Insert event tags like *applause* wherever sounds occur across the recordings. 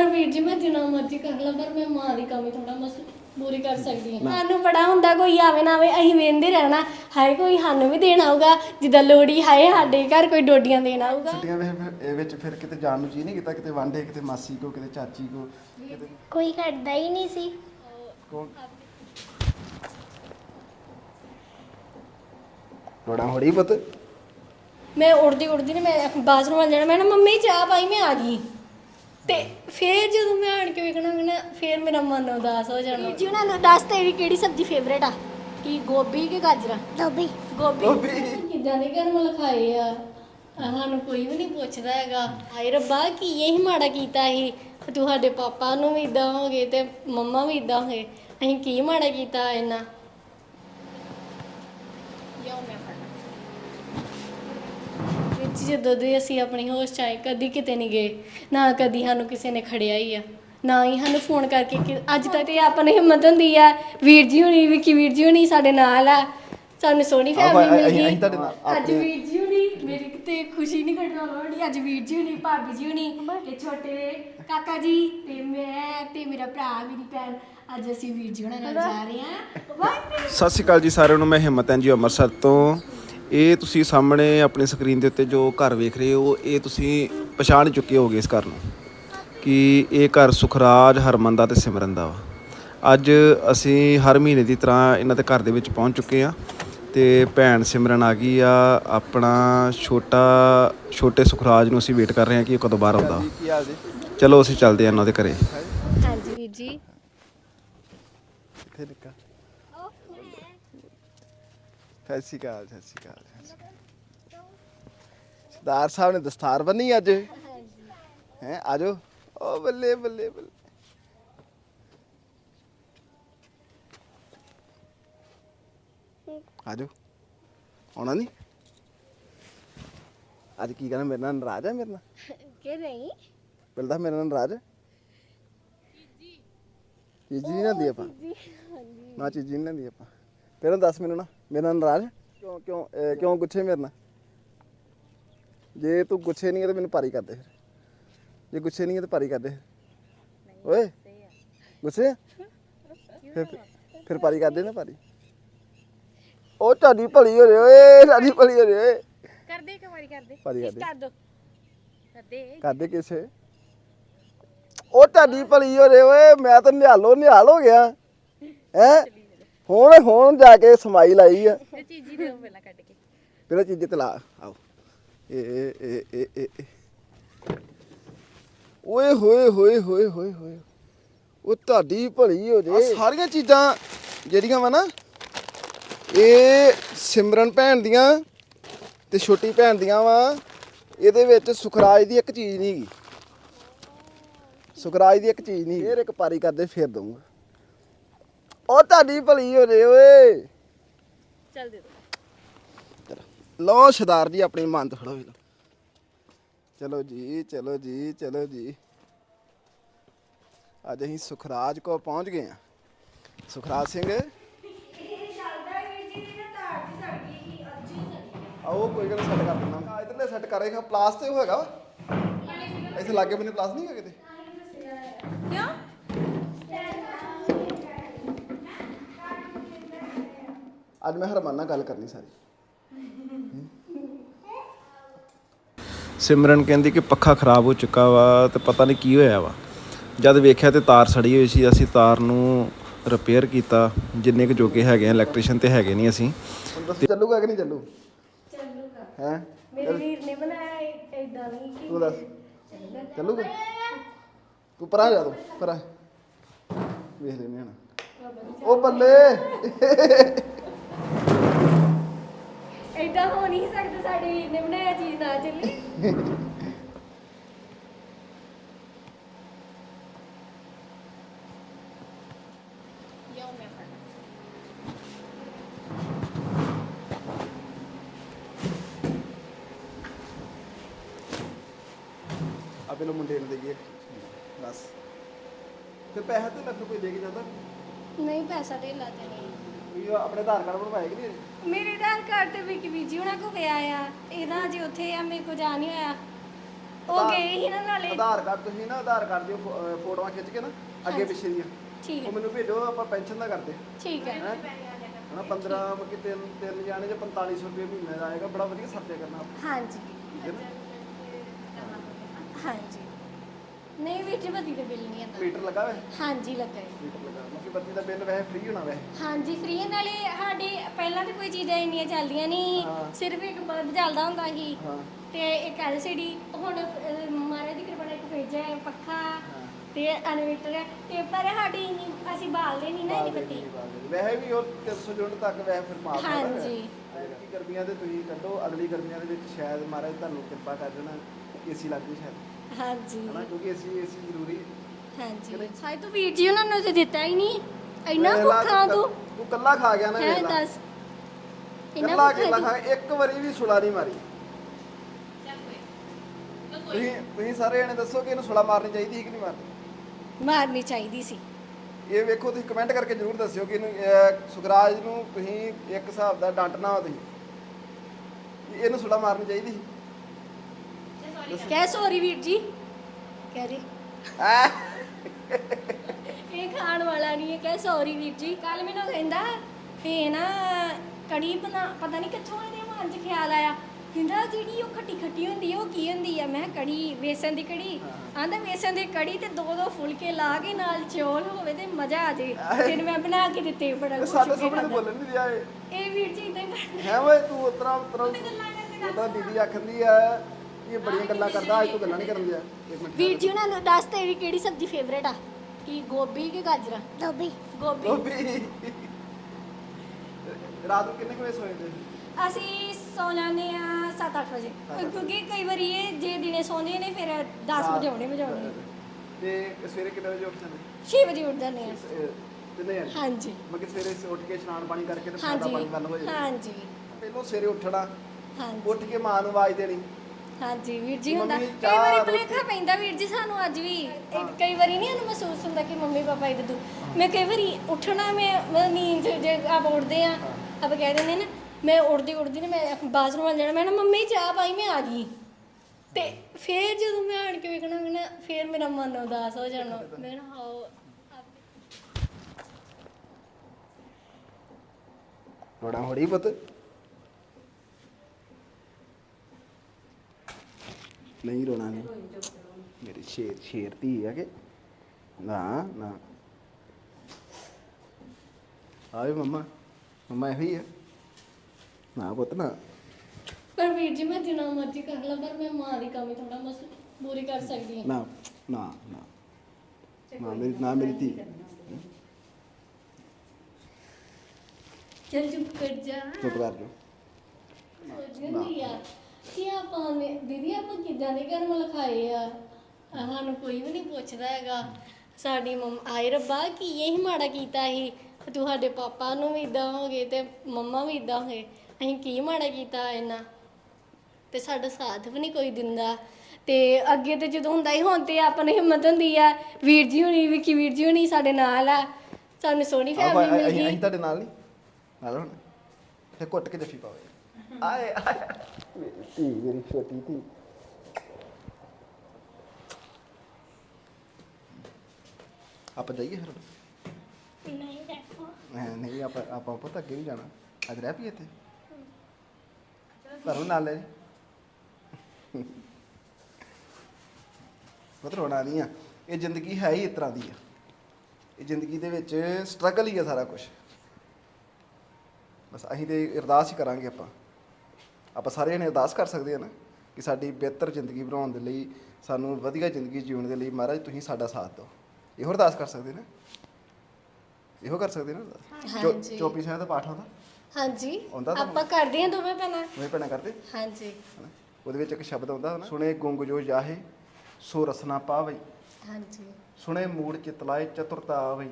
ਪਰ ਵੀਰ ਜੀ ਮੈਂ ਜਿੰਨਾ ਮਰਜ਼ੀ ਕਰ ਲਾਂ ਪਰ ਮੈਂ ਮਾਂ ਦੀ ਕਮੀ ਥੋੜਾ ਮਸ ਪੂਰੀ ਕਰ ਸਕਦੀ ਹਾਂ। ਸਾਨੂੰ ਬੜਾ ਹੁੰਦਾ ਕੋਈ ਆਵੇ ਨਾ ਆਵੇ ਅਸੀਂ ਵੇਂਦੇ ਰਹਿਣਾ। ਹਾਏ ਕੋਈ ਸਾਨੂੰ ਵੀ ਦੇਣ ਆਊਗਾ। ਜਿੱਦਾਂ ਲੋੜੀ ਹਾਏ ਸਾਡੇ ਘਰ ਕੋਈ ਡੋਡੀਆਂ ਦੇਣ ਆਊਗਾ। ਛੁੱਟੀਆਂ ਵਿੱਚ ਫਿਰ- ਇਹ ਵਿੱਚ ਫਿਰ ਕਿਤੇ ਜਾਣ ਨੂੰ ਜੀ ਨਹੀਂ ਕੀਤਾ ਕਿਤੇ ਵਾਂਡੇ ਕਿਤੇ ਮਾਸੀ ਕੋ ਕਿਤੇ ਚਾਚੀ ਕੋ ਕਿਤੇ ਕੋਈ ਖੜਦਾ ਹੀ ਨਹੀਂ ਸੀ। ਕੌਣ? ਬੜਾ ਹੋੜੀ ਪੁੱਤ। ਮੈਂ ਉੜਦੀ ਉੜਦੀ ਨੇ ਮੈਂ ਬਾਥਰੂਮ ਵੱਲ ਜਾਣਾ। ਮੈਂ ਨਾ ਮੰਮੀ ਚਾਹ ਪਾਈ ਮੈਂ ਆ ਗਈ। ਤੇ ਫੇਰ ਜਦੋਂ ਮੈਂ ਆਣ ਕੇ ਵੇਖਣਾ ਨਾ ਫੇਰ ਮੇਰਾ ਮਨ ਉਦਾਸ ਹੋ ਜਾਣਾ। ਜੀ ਉਹਨਾਂ ਨੂੰ ਦੱਸ ਤੇਰੀ ਕਿਹੜੀ ਸਬਜ਼ੀ ਫੇਵਰੇਟ ਆ? ਕੀ ਗੋਭੀ ਕਿ ਗਾਜਰਾਂ? ਗੋਭੀ। ਗੋਭੀ। ਕਿੱਦਾਂ ਦੇ ਘਰ ਮਲ ਖਾਏ ਆ? ਆਹ ਸਾਨੂੰ ਕੋਈ ਵੀ ਨਹੀਂ ਪੁੱਛਦਾ ਹੈਗਾ। ਹਾਏ ਰੱਬਾ ਕੀ ਇਹ ਮਾੜਾ ਕੀਤਾ ਸੀ ਤੁਹਾਡੇ ਪਾਪਾ ਨੂੰ ਵੀ ਇਦਾਂ ਹੋ ਗਏ ਤੇ ਮੰਮਾ ਵੀ ਇਦਾਂ ਹੋਏ ਅਸੀਂ ਕੀ ਮਾੜਾ ਕੀਤਾ ਇਹਨਾਂ ਯੋ ਮੈਂ ਫੜਨਾ ਵਿੱਚ ਜਦੋਂ ਦੇ ਅਸੀਂ ਆਪਣੀ ਹੋਸ਼ ਚ ਆਏ ਕਦੀ ਕਿਤੇ ਨਹੀਂ ਗਏ ਨਾ ਕਦੀ ਸਾਨੂੰ ਕਿਸੇ ਨੇ ਖੜਿਆ ਹੀ ਆ ਨਾ ਹੀ ਸਾਨੂੰ ਫੋਨ ਕਰਕੇ ਕਿ ਅੱਜ ਤੱਕ ਤੇ ਆਪਣੀ ਹਿੰਮਤ ਹੁੰਦੀ ਆ ਵੀਰ ਜੀ ਹੁਣੀ ਵਿੱਕੀ ਵੀਰ ਜੀ ਹੁਣੀ ਸਾਡੇ ਨਾਲ ਆ ਸਾਨੂੰ ਸੋਹਣੀ ਆਪਾਂ- ਫੈਮਿਲੀ ਮਿਲ ਅਸੀਂ- ਗਈ। ਅਸੀਂ ਤੁਹਾਡੇ ਨਾਲ ਅੱਜ ਆਪਣੇ- ਵੀਰ ਜੀ ਹੁਣੀ ਮੇਰੀ ਕਿਤੇ ਖੁਸ਼ੀ ਨਹੀਂ ਕੱਢਣਾ ਲੋੜੀ ਅੱਜ ਵੀਰ ਜੀ ਹੁਣੀ ਭਾਬੀ ਜੀ ਹੁਣੀ ਤੇ ਛੋਟੇ ਕਾਕਾ ਜੀ ਤੇ ਮੈਂ ਤੇ ਮੇਰਾ ਭਰਾ ਮੇਰੀ ਭੈਣ ਅੱਜ ਅਸੀਂ ਵੀਰ ਜੀ ਹੁਣਾਂ ਨਾਲ ਜਾ ਰਹੇ ਹਾਂ। ਵਾਹ ਸਤਿ ਸ਼੍ਰੀ ਅਕਾਲ ਜੀ ਸਾਰਿਆਂ ਨੂੰ ਮੈਂ ਹਿੰਮਤ ਹਾਂ ਜੀ ਅੰਮ੍ਰਿਤਸਰ ਤੋਂ। ਇਹ ਤੁਸੀਂ ਸਾਹਮਣੇ ਆਪਣੀ ਸਕਰੀਨ ਦੇ ਉੱਤੇ ਜੋ ਘਰ ਵੇਖ ਰਹੇ ਹੋ ਇਹ ਤੁਸੀਂ ਪਛਾਣ ਚੁੱਕੇ ਹੋਗੇ ਇਸ ਘਰ ਨੂੰ ਕਿ ਇਹ ਘਰ ਸੁਖਰਾਜ ਹਰਮਨ ਦਾ ਤੇ ਸਿਮਰਨ ਦਾ ਵਾ। ਅੱਜ ਅਸੀਂ ਹਰ ਮਹੀਨੇ ਦੀ ਤਰ੍ਹਾਂ ਇਹਨਾਂ ਦੇ ਘਰ ਦੇ ਵਿੱਚ ਪਹੁੰਚ ਚੁੱਕੇ ਆ ਤੇ ਭੈਣ ਸਿਮਰਨ ਆ ਗਈ ਆ ਆਪਣਾ ਛੋਟਾ ਛੋਟੇ ਸੁਖਰਾਜ ਨੂੰ ਅਸੀਂ ਵੇਟ ਕਰ ਰਹੇ ਹਾਂ ਕਿ ਇਹ ਕਦੋਂ ਬਾਹਰ ਆਉਂਦਾ ਚਲੋ ਅਸੀਂ ਚੱਲਦੇ ਹਾਂ ਇਹਨਾਂ ਦੇ ਘਰੇ। ਹਾਂਜੀ ਵੀਰ ਜੀ। ਕਿੱਥੇ ਨਿੱਕਾ ਸਤਿ ਸ਼੍ਰੀ ਅਕਾਲ ਸਤਿ ਸ਼੍ਰੀ ਅਕਾਲ ਸਤਿ ਸ਼੍ਰੀ ਅਕਾਲ। ਸਰਦਾਰ ਸਾਹਿਬ ਨੇ ਦਸਤਾਰ ਬੰਨੀ ਅੱਜ? ਹੈ ਆਜੋ ਓ ਬੱਲੇ ਬੱਲੇ ਬੱਲੇ। ਆਜੋ ਆਉਣਾ ਨਹੀਂ? ਅੱਜ ਕੀ ਕਹਿਣਾ ਮੇਰੇ ਨਾਲ ਨਾਰਾਜ਼ ਹੈ ਮੇਰੇ ਨਾਲ? ਕਿ ਨਹੀਂ? ਪਹਿਲਾਂ ਮੇਰੇ ਨਾਲ ਨਾਰਾਜ਼ ਹੈ ਚੀਜੀ ਨਹੀਂ ਲੈਂਦੀ ਆਪਾਂ। ਨਾ ਚੀਜੀ ਨਹੀਂ ਲੈਂਦੀ ਆਪਾਂ। ਪਹਿਲਾਂ ਦੱਸ ਮੈਨੂੰ ਨਾ ਮੇਰੇ ਨਾਰਾਜ਼? ਕਿਉਂ ਕਿਉਂ ਅਹ ਕਿਉਂ ਗੁੱਸੇ ਮੇਰੇ ਨਾਲ? ਜੇ ਤੂੰ ਗੁੱਸੇ ਨਹੀਂ ਹੈ ਤਾਂ ਮੈਨੂੰ ਪਾਰੀ ਕਰ ਦੇ ਫਿਰ। ਜੇ ਗੁੱਸੇ ਨਹੀਂ ਹੈ ਤਾਂ ਪਾਰੀ ਕਰ ਦੇ। ਓਏ ਗੁੱਸੇ ਆ? ਫਿਰ ਫਿਰ ਪਾਰੀ ਕਰ ਦੇ ਨਾ ਪਾਰੀ ਉਹ ਤੁਹਾਡੀ ਭਲੀ ਹੋ ਰਹੀ ਓਏ ਤੁਹਾਡੀ ਭਲੀ ਹੋ ਰਹੀ ਓਏ। ਕਰਦੇ ਇੱਕ ਵਾਰੀ ਕਰਦੇ। ਪਾਰੀ ਕਰ ਦੇ ਕਰ ਦੋ ਕਰਦੇ। ਕਰਦੇ ਕਿਸੇ? ਉਹ ਤੁਹਾਡੀ ਭਲੀ ਹੋ ਰੇ ਓਏ ਮੈਂ ਤਾਂ ਨਿਹਾਲੋ ਨਿਹਾਲ ਹੋ ਗਿਆ। ਹੈ? ਹੁਣ ਹੁਣ ਜਾ ਕੇ ਸਮਾਈ ਲਾਈ ਆ। ਤੇ ਚੀਜ਼ੀ ਦਿਓ ਪਹਿਲਾਂ ਕੱਢ ਕੇ। ਪਹਿਲਾਂ ਚੀਜ਼ੇ ਤੇ ਲਾ ਆਓ। ਇਹ ਇਹ ਇਹ ਇਹ ਇਹ ਇਹ। ਓਏ ਹੋਏ ਹੋਏ ਹੋਏ ਹੋਏ ਹੋਏ। ਉਹ ਤੁਹਾਡੀ ਭਲੀ ਹੋ ਜੇ। ਸਾਰੀਆਂ ਚੀਜ਼ਾਂ ਜਿਹੜੀਆਂ ਵਾ ਨਾ ਇਹ ਸਿਮਰਨ ਭੈਣ ਦੀਆਂ ਤੇ ਛੋਟੀ ਭੈਣ ਦੀਆਂ ਵਾ ਇਹਦੇ ਵਿੱਚ ਸੁਖਰਾਜ ਦੀ ਇੱਕ ਚੀਜ਼ ਨਹੀਂ ਹੈਗੀ ਸੁਖਰਾਜ ਦੀ ਇੱਕ ਚੀਜ਼ ਨਹੀਂ ਫੇਰ ਇੱਕ ਪਾਰੀ ਕਰਦੇ ਫੇਰ ਦਊਂਗਾ। ਉਹ ਤੁਹਾਡੀ ਭਲੀ ਹੋ ਜੇ ਓਏ। ਚੱਲ ਦੇ ਦੋ। ਚਲੋ। ਲਓ ਸਰਦਾਰ ਜੀ ਆਪਣੀ ਮੰਨ ਖੜੋ ਵੀ ਲਓ ਚਲੋ ਜੀ ਚਲੋ ਜੀ ਚਲੋ ਜੀ। ਅੱਜ ਅਸੀਂ ਸੁਖਰਾਜ ਕੋ ਪਹੁੰਚ ਗਏ ਆ ਸੁਖਰਾਜ ਸਿੰਘ। ਆਓ ਕੋਈ ਗੱਲ ਸੈੱਟ ਕਰ ਦਿੰਦਾ ਆ ਇਧਰਲੇ ਸੈੱਟ ਕਰੇਗਾ ਪਲਾਸ ਤੇ ਉਹ ਹੈਗਾ ਵਾ। ਇੱਥੇ ਲਾਗੇ ਬੰਨੇ ਪਲਾਸ ਨਹੀਂ ਹੈਗਾ ਕਿਤੇ? ਕਿਉਂ? ਅੱਜ ਮੈਂ ਹਰਮਨ ਨਾਲ ਗੱਲ ਕਰਨੀ ਸਾਰੀ। ਸਿਮਰਨ ਕਹਿੰਦੀ ਕਿ ਪੱਖਾ ਖਰਾਬ ਹੋ ਚੁੱਕਾ ਵਾ ਤੇ ਪਤਾ ਨਹੀਂ ਕੀ ਹੋਇਆ ਵਾ। ਜਦ ਵੇਖਿਆ ਤੇ ਤਾਰ ਸੜੀ ਹੋਈ ਸੀ ਅਸੀਂ ਤਾਰ ਨੂੰ ਰਿਪੇਅਰ ਕੀਤਾ। ਜਿੰਨੇ ਕੁ ਜੋਗੇ ਹੈਗੇ ਆ ਇਲੈਕਟ੍ਰੀਸ਼ੀਅਨ ਤੇ ਹੈਗੇ ਨਹੀਂ ਅਸੀਂ। ਚੱਲੂਗਾ ਕਿ ਨਹੀਂ ਚੱਲੂ? ਚੱਲੂਗਾ। ਹੈ? ਮੇਰੇ ਵੀਰ ਨੇ ਬਣਾਇਆ ਇਦਾਂ ਨਹੀਂ ਕਿ ਤੂੰ ਦੱਸ। ਚੱਲੂਗਾ। ਤੂੰ ਪਰਾਂ ਜਾ ਤੂੰ ਪਰਾਂ। ਵੇਖ ਲੈਨੇ ਹਣਾ। ਉਹ ਬੱਲੇ ਇਦਾਂ ਹੋ ਨਹੀਂ ਸਕਦਾ ਸਾਡੇ ਵੀਰ ਨੇ ਬਣਾਇਆ ਚੀਜ਼ ਨਾ ਚੱਲੀ ਯੋ ਮੈਂ ਫੜਨਾ ਆਪੇ ਲੋ ਮੁੰਡੇ ਨੂੰ ਦੇਈਏ। ਬਸ। ਫਿਰ ਪੈਸਾ ਤੇ ਲੱਖ ਰੁਪਏ ਦੇ ਕੇ ਜਾਂਦਾ? ਨਹੀਂ ਪੈਸਾ ਢੇਲਾ ਤੇ ਨਹੀਂ। ਵੀ ਉਹ ਆਪਣੇ ਆਧਾਰ ਕਾਰਡ ਬਣਵਾਏ ਕਿ ਨਹੀਂ ਮੇਰੇ ਆਧਾਰ ਕਾਰਡ ਤੇ ਵਿਕੀ ਬੀਜੀ ਉਹਨਾਂ ਕੋ ਪਿਆ ਆ। ਇਹਦਾ ਅਜੇ ਉੱਥੇ ਆ ਮੇਰੇ ਕੋ ਜਾ ਨਹੀਂ ਹੋਇਆ। ਉਹ ਗਏ ਸੀ ਨਾ ਨਾਲੇ। ਆਧਾਰ ਕਾਰਡ ਤੁਸੀਂ ਨਾ ਆਧਾਰ ਕਾਰਡ ਦੀਆਂ ਫੋ- ਅਹ ਫੋਟੋਆਂ ਖਿੱਚ ਕੇ ਨਾ ਅੱਗੇ ਪਿੱਛੇ ਦੀਆਂ। ਠੀਕ ਉਹ ਹੈ ਮੈਨੂੰ ਭੇਜੋ ਆਪਾਂ ਪੈਨਸ਼ਨ ਦਾ ਕਰਦੇ ਠੀਕ ਹੈ। ਹੈ? ਹਨਾ 15 ਕਿ ਤਿੰਨ ਤਿੰਨ ਜਾਣੇ ਜਾਂ 4500 ਰੁਪਏ ਮਹੀਨੇ ਦਾ ਆਏਗਾ। ਬੜਾ ਵਧੀਆ ਖਰਚਾ ਕਰਨਾ ਆਪਾਂ, ਹਾਂਜੀ। ਠੀਕ ਹੈ ਨਾ? ਹਾਂਜੀ। ਨਹੀਂ ਵੀਰ ਜੀ ਬੱਤੀ ਦਾ ਬਿੱਲ ਨਹੀਂ ਆਉਂਦਾ। ਮੀਟਰ ਲੱਗਾ ਹੋਇਆ ਹਾਂਜੀ ਲੱਗਾ ਹੈ ਮੀਟਰ ਲੱਗਾ। ਮਤਲਬ ਬੱਤੀ ਦਾ ਬਿੱਲ ਵੈਸੇ ਫ੍ਰੀ ਹੋਣਾ ਵੈਸੇ। ਹਾਂਜੀ ਫ੍ਰੀ ਨਾਲੇ ਸਾਡੇ ਪਹਿਲਾਂ ਤਾਂ ਕੋਈ ਚੀਜ਼ਾਂ ਇੰਨੀਆਂ ਚੱਲਦੀਆਂ ਨਹੀਂ ਹਾਂ। ਸਿਰਫ ਇੱਕ ਬਲਬ ਚੱਲਦਾ ਹੁੰਦਾ ਸੀ। ਹਾਂ। ਤੇ ਇੱਕ ਐਲਸੀਡੀ ਹੁਣ ਅਹ, ਮਹਾਰਾਜ ਦੀ ਕਿਰਪਾ ਨਾਲ ਇੱਕ ਫ੍ਰਿਜ ਹੈ ਪੱਖਾ ਤੇ ਇਨਵੇਟਰ ਹੈ। ਤੇ ਪਰ ਸਾਡੀ ਇੰਨੀ ਅਸੀਂ ਬਾਲਦੇ ਨਹੀਂ ਨਾ ਇੰਨੀ ਬੱਤੀ ਵੈਸੇ ਵੀ ਉਹ 300 ਯੂਨਿਟ ਤੱਕ ਵੈਸੇ ਫਿਰ ਮਾਫ ਹਾਂਜੀ। ਕੀ ਗਰਮੀਆਂ ਦੇ ਤੁਸੀਂ ਕੱਢੋ ਅਗਲੀ ਗਰਮੀਆਂ ਦੇ ਵਿੱਚ ਸ਼ਾਇਦ ਮਹਾਰਾਜ ਤੁਹਾਨੂੰ ਕਿਰਪਾ ਕਰ ਦੇਣਾ ਏਸੀ ਲੱਗ ਜੇ ਸ਼ਾਇਦ। ਹਾਂਜੀ। ਹਨਾ ਕਿਉਂਕਿ ਏਸੀ ਏਸੀ ਜ਼ਰੂਰੀ ਹਾਂਜੀ। ਸਾਈ ਤੂੰ ਵੀਰ ਜੀ ਉਹਨਾਂ ਨੂੰ ਤੇ ਦਿੱਤਾ ਹੀ ਨਹੀਂ। ਇੰਨਾ ਵੇਖ ਲਾ ਭੁੱਖਾ ਤੂੰ। ਤੂੰ ਕੱਲਾ ਖਾ ਗਿਆ ਨਾ ਹੈ ਵੇਖ ਲਾ ਦੱਸ। ਇੰਨਾ ਕੱਲਾ ਭੁੱਖਾ ਅਕੇਲਾ ਤੂੰ? ਖਾ ਗਿਆ, ਇੱਕ ਵਾਰੀ ਵੀ ਸੁਲਾ ਨਹੀਂ ਮਾਰੀ। ਤੁਸੀਂ ਤੁਸੀਂ ਸਾਰੇ ਜਣੇ ਦੱਸੋ ਕਿ ਇਹਨੂੰ ਸੁਲਾ ਮਾਰਨੀ ਚਾਹੀਦੀ ਕਿ ਨਹੀਂ ਮਾਰਨੀ? ਮਾਰਨੀ ਚਾਹੀਦੀ ਸੀ। ਇਹ ਵੇਖੋ ਤੁਸੀਂ ਕਮੈਂਟ ਕਰਕੇ ਜਰੂਰ ਦੱਸਿਓ ਕਿ ਇਹਨੂੰ ਅਹ, ਸੁਖਰਾਜ ਨੂੰ ਤੁਸੀਂ ਇੱਕ ਹਿਸਾਬ ਦਾ ਡਾਂਟਣਾ ਹੋ ਤੁਸੀਂ ਕਿ ਇਹਨੂੰ ਸੁਲਾ ਮਾਰਨੀ ਚਾਹੀਦੀ ਸੀ। ਕਹਿ ਸੌਰੀ ਵੀਰ ਜੀ। ਕਹਿ ਦੇ। ਐ ਇਹ ਖਾਣ ਵਾਲਾ ਨਹੀਂ ਹੈ ਕਹਿ ਸੌਰੀ ਵੀਰ ਜੀ। ਕੱਲ ਮੈਨੂੰ ਕਹਿੰਦਾ ਫੇ ਨਾ ਕੜੀ ਬਣਾ ਪਤਾ ਨਹੀਂ ਕਿੱਥੋਂ ਇਹਦੇ ਮਨ 'ਚ ਖਿਆਲ ਆਇਆ। ਕਹਿੰਦਾ ਜਿਹੜੀ ਉਹ ਖੱਟੀ ਖੱਟੀ ਹੁੰਦੀ ਹੈ ਉਹ ਕੀ ਹੁੰਦੀ ਆ? ਮੈਂ ਕੜੀ ਵੇਸਣ ਦੀ ਕੜੀ। ਆਂਦਾ ਵੇਸਣ ਦੀ ਕੜੀ ਤੇ ਦੋ ਦੋ ਫੁਲਕੇ ਲਾ ਕੇ ਨਾਲ ਚੌਲ ਹੋਵੇ ਤੇ ਮਜ਼ਾ ਆ ਜੇ। ਫਿਰ ਮੈਂ ਬਣਾ ਕੇ ਦਿੱਤੇ ਬੜਾ ਖੁਸ਼ ਸਾਡੇ ਹੋ ਸਾਹਮਣੇ ਤਾਂ। ਬੋਲਣ ਨਹੀਂ ਦਿਆ ਇਹ ਇਹ ਵੀਰ ਜੀ ਇਦਾਂ ਕਰਦਾ। ਹੈ ਓਏ ਤੂੰ ਉਤਰਾ ਉਤਰਾ ਉਤਰਾ ਦੀਦੀ ਆਖੰਦੀ ਆ ਇਹ ਬੜੀਆਂ ਗੱਲਾਂ ਕਰਦਾ ਅੱਜ ਤੂੰ ਗੱਲਾਂ ਨਹੀਂ ਕਰਨ ਦਿਆ। ਇੱਕ ਮਿੰਟ। ਵੀਰ ਜੀ ਉਹਨਾਂ ਨੂੰ ਦੱਸ ਤੇਰੀ ਕਿਹੜੀ ਸਬਜ਼ੀ ਫੇਵਰੇਟ ਆ? ਕੀ ਗੋਭੀ ਕਿ ਗਾਜਰਾਂ? ਦੋਬੀ ਗੋਭੀ। ਗੋਭੀ। ਰਾਤ ਨੂੰ ਕਿੰਨੇ ਕੁ ਵਜੇ ਸੋਏ ਤੇ ਅਸੀਂ ਸੌ ਜਾਂਦੇ ਆ 7-8 ਵਜੇ। ਕਿਉਂਕਿ ਕਈ ਵਾਰੀ ਇਹ ਜੇ ਦਿਨੇ ਸੌਂਦੇ ਨੇ ਫਿਰ 10 ਵਜੇ ਆਉਣੇ ਵਜਾਉਣੇ ਤੇ ਸਵੇਰੇ ਕਿੰਨੇ ਵਜੇ ਉੱਠ ਜਾਂਦੇ? 6 ਵਜੇ ਉੱਠ ਜਾਂਦੇ ਆ ਕਿੰਨੇ ਜਣੇ ਹਾਂਜੀ। ਮੈਂ ਕਿ ਸਵੇਰੇ ਉੱਠ ਕੇ ਇਸ਼ਨਾਨ ਪਾਣੀ ਕਰਕੇ ਤੇ ਖਾਣਾ ਹਾਂਜੀ। ਪਾਣੀ ਬੰਦ ਹੋ ਜਾਂਦਾ ਹਾਂਜੀ। ਪਹਿਲੋਂ ਸਵੇਰੇ ਉੱਠਣਾ। ਹਾਂਜੀ। ਉੱਠ ਕੇ ਮਾਂ ਨੂੰ ਆਵਾਜ਼ ਦੇਣੀ। ਹਾਂਜੀ ਵੀਰ ਜੀ ਹੁੰਦਾ। ਮੰਮੀ ਕਈ ਚਾਹ, ਵਾਰੀ ਭੁਲੇਖਾ ਪੈਂਦਾ ਵੀਰ ਜੀ ਸਾਨੂੰ ਅੱਜ ਵੀ। ਕਈ ਵਾਰੀ ਨਹੀਂ ਸਾਨੂੰ ਮਹਿਸੂਸ ਹੁੰਦਾ ਕਿ ਮੰਮੀ ਪਾਪਾ ਇਹਦੇ ਦੂ ਮੈਂ ਕਈ ਵਾਰੀ ਉੱਠਣਾ ਮੈਂ ਮੈਂ ਨੀਂਦ 'ਚ ਜੇ ਆਪ ਉੱਠਦੇ ਆ ਆਪ ਕਹਿ ਦਿੰਦੇ ਨਾ ਮੈਂ ਉੱਠਦੀ ਉੱਠਦੀ ਨੇ ਮੈਂ ਬਾਥਰੂਮ ਵੱਲ ਜਾਣਾ ਮੈਂ ਨਾ ਮੰਮੀ ਚਾਹ ਪਾਈ ਮੈਂ ਆ ਗਈ। ਤੇ ਫੇਰ ਜਦੋਂ ਮੈਂ ਆਣ ਕੇ ਵੇਖਣਾ ਮੈਂ ਨਾ ਫੇਰ ਮੇਰਾ ਮਨ ਉਦਾਸ ਹੋ ਜਾਣਾ। ਮੈਂ ਨਾ ਹਾਓ ਰੋਣਾ ਹੋੜੀ ਪੁੱਤ। ਨਹੀਂ ਰੋਣਾ ਨਹੀਂ ਮੇਰੀ ਸ਼ੇਰ ਸ਼ੇਰ ਧੀ ਹੈ ਕਿ? ਨਾ ਨਾ। ਆਏ ਮੰਮਾ। ਮੰਮਾ ਇਹੋ ਹੀ ਹੈ ਨਾ ਪੁੱਤ ਨਾ। ਪਰ ਵੀਰ ਜੀ ਮੈਂ ਜਿੰਨਾ ਮਰਜ਼ੀ ਕਰ ਲਾਂ ਪਰ ਮੈਂ ਮਾਂ ਦੀ ਕਮੀ ਥੋੜਾ ਮਸ ਪੂਰੀ ਕਰ ਸਕਦੀ ਹਾਂ। ਨਾ ਨਾ ਨਾ। ਨਾ ਮੇਰੀ ਨਾ ਮੇਰੀ ਧੀ। ਚੱਲ ਚੁੱਪ ਕਰ ਜਾ। ਚੁੱਪ ਕਰ ਜਾ। ਸੋਚਦੀ ਆ ਕਿ ਆਪਾਂ ਨੇ ਦੀਦੀ ਆਪਾਂ ਕਿੱਦਾਂ ਦੇ ਕਰਮ ਲਿਖਾਏ ਆ? ਆਹ ਸਾਨੂੰ ਕੋਈ ਵੀ ਨਹੀਂ ਪੁੱਛਦਾ ਹੈਗਾ। ਸਾਡੀ ਮੰਮ ਆਏ ਰੱਬਾ ਕੀ ਇਹ ਮਾੜਾ ਕੀਤਾ ਸੀ? ਤੁਹਾਡੇ ਪਾਪਾ ਨੂੰ ਵੀ ਇਦਾਂ ਹੋ ਗਏ ਤੇ ਮੰਮਾ ਵੀ ਇਦਾਂ ਹੋਏ। ਅਸੀਂ ਕੀ ਮਾੜਾ ਕੀਤਾ ਇਹਨਾਂ? ਤੇ ਸਾਡਾ ਸਾਥ ਵੀ ਨਹੀਂ ਕੋਈ ਦਿੰਦਾ। ਤੇ ਅੱਗੇ ਤੇ ਜਦੋਂ ਹੁੰਦਾ ਹੀ ਹੁਣ ਤੇ ਆਪਾਂ ਨੂੰ ਹਿੰਮਤ ਹੁੰਦੀ ਆ। ਵੀਰ ਜੀ ਹੁਣੀ ਵਿੱਕੀ ਵੀਰ ਜੀ ਹੁਣੀ ਸਾਡੇ ਨਾਲ ਆ। ਸਾਨੂੰ ਸੋਹਣੀ ਆਪਾਂ ਫੈਮਿਲੀ ਮਿਲ ਅਸੀਂ ਗਈ। ਅਸੀਂ ਤੁਹਾਡੇ ਨਾਲ ਨਹੀਂ ਨਾਲ ਹੁਣ। ਤੇ ਕੁੱਟ ਕੇ ਜੱਫੀ ਪਾਵੇ ਆਏ ਆਏ। ਮੇਰੀ ਧੀ ਮੇਰੀ ਛੋਟੀ ਧੀ। ਆਪਾਂ ਜਾਈਏ ਫਿਰ? ਨਹੀਂ ਦੇਖੋ। ਨਹੀਂ ਨਹੀਂ ਆਪਾਂ ਆਪਾਂ ਪੁੱਤ ਅੱਗੇ ਵੀ ਜਾਣਾ। ਅੱਜ ਰਹਿ ਪਈ ਇੱਥੇ? ਤੁਹਾਨੂੰ ਨਾਲ ਲੈ ਜੀ। ਪੁੱਤ ਰੋਣਾ ਨਹੀਂ ਆ। ਇਹ ਜ਼ਿੰਦਗੀ ਹੈ ਹੀ ਇਸ ਤਰ੍ਹਾਂ ਦੀ ਆ। ਇਹ ਜ਼ਿੰਦਗੀ ਦੇ ਵਿੱਚ ਸਟਰਗਲ ਹੀ ਆ ਸਾਰਾ ਕੁਝ ਬਸ ਅਸੀਂ ਤੇ ਅਰਦਾਸ ਹੀ ਕਰਾਂਗੇ ਆਪਾਂ। ਆਪਾਂ ਸਾਰੇ ਜਣੇ ਅਰਦਾਸ ਕਰ ਸਕਦੇ ਆ ਨਾ ਕਿ ਸਾਡੀ ਬਿਹਤਰ ਜ਼ਿੰਦਗੀ ਬਣਾਉਣ ਦੇ ਲਈ ਸਾਨੂੰ ਵਧੀਆ ਜ਼ਿੰਦਗੀ ਜਿਉਣ ਦੇ ਲਈ ਮਹਾਰਾਜ ਤੁਸੀਂ ਸਾਡਾ ਸਾਥ ਦਿਓ। ਇਹੋ ਅਰਦਾਸ ਕਰ ਸਕਦੇ ਨਾ? ਇਹੋ ਕਰ ਸਕਦੇ ਨਾ ਅਰਦਾਸ? ਚੋ- ਹਾਂਜੀ। ਚੌਪੀ ਸਾਹਿਬ ਦਾ ਪਾਠ ਹੁੰਦਾ ਹਾਂਜੀ। ਆਉਂਦਾ ਤੁਹਾਨੂੰ? ਆਪਾਂ ਕਰਦੇ ਹਾਂ ਦੋਵੇਂ ਭੈਣਾਂ। ਉਹ ਭੈਣਾਂ ਕਰਦੇ? ਹਾਂਜੀ। ਹਨਾ? ਉਹਦੇ ਵਿੱਚ ਇੱਕ ਸ਼ਬਦ ਆਉਂਦਾ ਨਾ ਸੁਣੇ ਗੁੰਗ ਜੋ ਜਾਹੇ ਸੋ ਰਸਨਾ ਪਾਵਈ। ਹਾਂਜੀ। ਸੁਣੇ ਮੂੜ ਚਿਤਲਾਏ ਚਤੁਰਤਾ ਆਵਈ।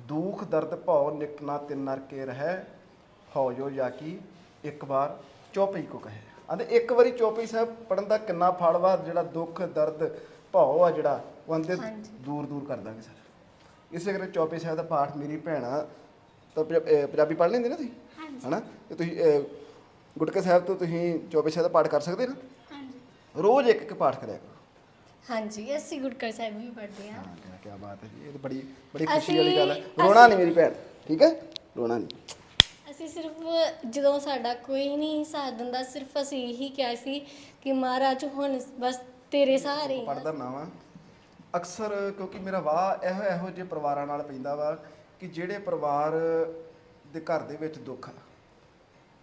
ਦੁਖ ਦਰਦ ਭਉ ਨਿਕ ਨਾ ਤਿਨ ਨਰ ਕੇ ਰਹਿ ਹਉ ਜੋ ਜਾਕੀ ਇੱਕ ਵਾਰ। ਚੌਪਈ ਕੋ ਕਹੇ। ਆਂਦੇ ਇੱਕ ਵਾਰੀ ਚੌਪਈ ਸਾਹਿਬ ਪੜਨ ਦਾ ਕਿੰਨਾ ਫਲ ਵਾ ਜਿਹੜਾ ਦੁੱਖ ਦਰਦ ਭਉ ਆ ਜਿਹੜਾ ਉਹ ਹਾਂਜੀ। ਦੂਰ ਦੂਰ ਕਰ ਦਾਂਗੇ ਸਰ। ਇਸੇ ਕਰਕੇ ਚੌਪਈ ਸਾਹਿਬ ਦਾ ਪਾਠ ਮੇਰੀ ਭੈਣਾ ਤਾਂ ਪੰਜਾਬੀ ਪੜ੍ਹ ਲੈਂਦੇ ਨਾ ਤੁਸੀਂ? ਹਾਂਜੀ। ਹਨਾ? ਤੇ ਤੁਸੀਂ ਗੁਟਕਾ ਸਾਹਿਬ ਤੋਂ ਤੁਸੀਂ ਚੌਪਈ ਸਾਹਿਬ ਦਾ ਪਾਠ ਕਰ ਸਕਦੇ ਨਾ? ਹਾਂਜੀ। ਰੋਜ਼ ਇੱਕ ਇੱਕ ਪਾਠ ਕਰਿਆ ਕਰੋ। ਹਾਂਜੀ ਅਸੀਂ ਗੁਰਕਰ ਸਾਹਿਬ ਵੀ ਪੜ੍ਹਦੇ ਹਾਂ। ਹਾਂ ਕਿਆ ਬਾਤ ਹੈ ਜੀ ਇਹ ਤਾਂ ਬੜੀ ਬੜੀ ਖੁਸ਼ੀ ਵਾਲੀ ਗੱਲ ਹੈ। ਰੋਣਾ ਨਹੀਂ ਮੇਰੀ ਭੈਣ ਠੀਕ ਹੈ? ਰੋਣਾ ਨਹੀਂ। ਅਸੀਂ ਸਿਰਫ ਜਦੋਂ ਸਾਡਾ ਕੋਈ ਨਹੀਂ ਸਾਥ ਦਿੰਦਾ ਸਿਰਫ ਅਸੀਂ ਇਹੀ ਕਿਹਾ ਸੀ ਕਿ ਮਹਾਰਾਜ ਹੁਣ ਬਸ ਤੇਰੇ ਸਹਾਰੇ ਹੀ। ਪੜਦਾ ਨਾ ਵਾ। ਅਕਸਰ ਕਿਉਂਕਿ ਮੇਰਾ ਵਾਹ ਇਹੋ ਇਹੋ ਜਿਹੇ ਪਰਿਵਾਰਾਂ ਨਾਲ ਪੈਂਦਾ ਵਾ ਕਿ ਜਿਹੜੇ ਪਰਿਵਾਰ ਦੇ ਘਰ ਦੇ ਵਿੱਚ ਦੁੱਖ ਆ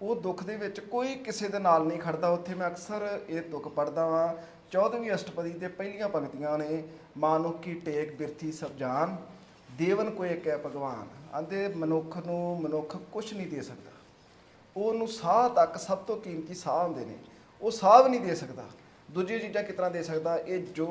ਉਹ ਦੁੱਖ ਦੇ ਵਿੱਚ ਕੋਈ ਕਿਸੇ ਦੇ ਨਾਲ ਨਹੀਂ ਖੜਦਾ। ਉੱਥੇ ਮੈਂ ਅਕਸਰ ਇਹ ਦੁੱਖ ਪੜਦਾ ਵਾਂ। 14ਵੀਂ ਅਸ਼ਟਪਦੀ ਦੇ ਪਹਿਲੀਆਂ ਪੰਕਤੀਆਂ ਨੇ ਮਾਨੁਖ ਕੀ ਟੇਕ ਬਿਰਥੀ ਸਭ ਜਾਨ ਦੇਵਨ ਕੋ ਇੱਕ ਹੈ ਭਗਵਾਨ। ਆਂਦੇ ਮਨੁੱਖ ਨੂੰ ਮਨੁੱਖ ਕੁਝ ਨਹੀਂ ਦੇ ਸਕਦਾ। ਉਹਨੂੰ ਸਾਹ ਤੱਕ ਸਭ ਤੋਂ ਕੀਮਤੀ ਸਾਹ ਹੁੰਦੇ ਨੇ। ਉਹ ਸਾਹ ਵੀ ਨਹੀਂ ਦੇ ਸਕਦਾ। ਦੂਜੀ ਚੀਜ਼ਾਂ ਕਿਸ ਤਰ੍ਹਾਂ ਦੇ ਸਕਦਾ? ਇਹ ਜੋ